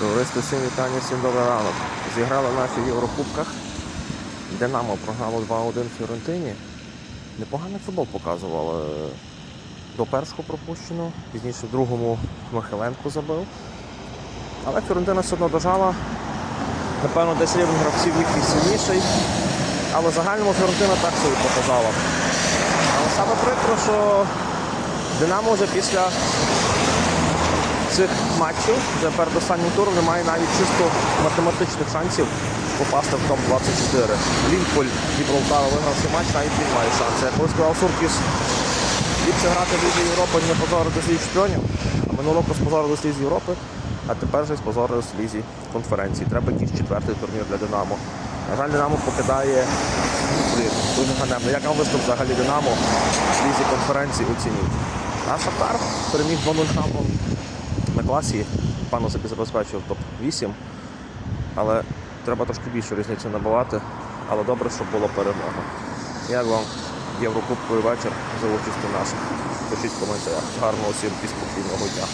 Товариство всім вітання, всім добрий ранок. Зіграли в Єврокубках. Динамо програло 2-1 Фіорентині. Непоганий футбол показували. До першого пропущено, пізніше другому Михайленко забив. Але Фіорентина все одно дожала. Напевно, десь рівень гравців їхній сильніший. Але в загальному Фіорентина так собі показала. Але саме прикро, що Динамо вже після цих матчів вже перед останнім туром немає навіть чисто математичних шансів попасти в топ-24. Лінколь Гібралтар виграв цей матч, навіть він має шанси. Як колись сказав Суркіс, ліпше грати в Лізі Європи, не позорити свій чемпіонів. А минулого року спозорились в Лізі Європи, а тепер вже спозорились Лізі конференції. Треба якийсь четвертий турнір для Динамо. На жаль, Динамо покидає блін, дуже ганебно. Як вам виступ взагалі Динамо в Лізі конференції оцініть. А Шахтар переміг 2-0 шампом класі, собі забезпечив топ-8, але треба трошки більшу різницю набивати. Але добре, щоб була перемога. Як вам Єврокубковий вечір за участю наших? Пишіть в коментарях. Гарного всім і спокійного дня.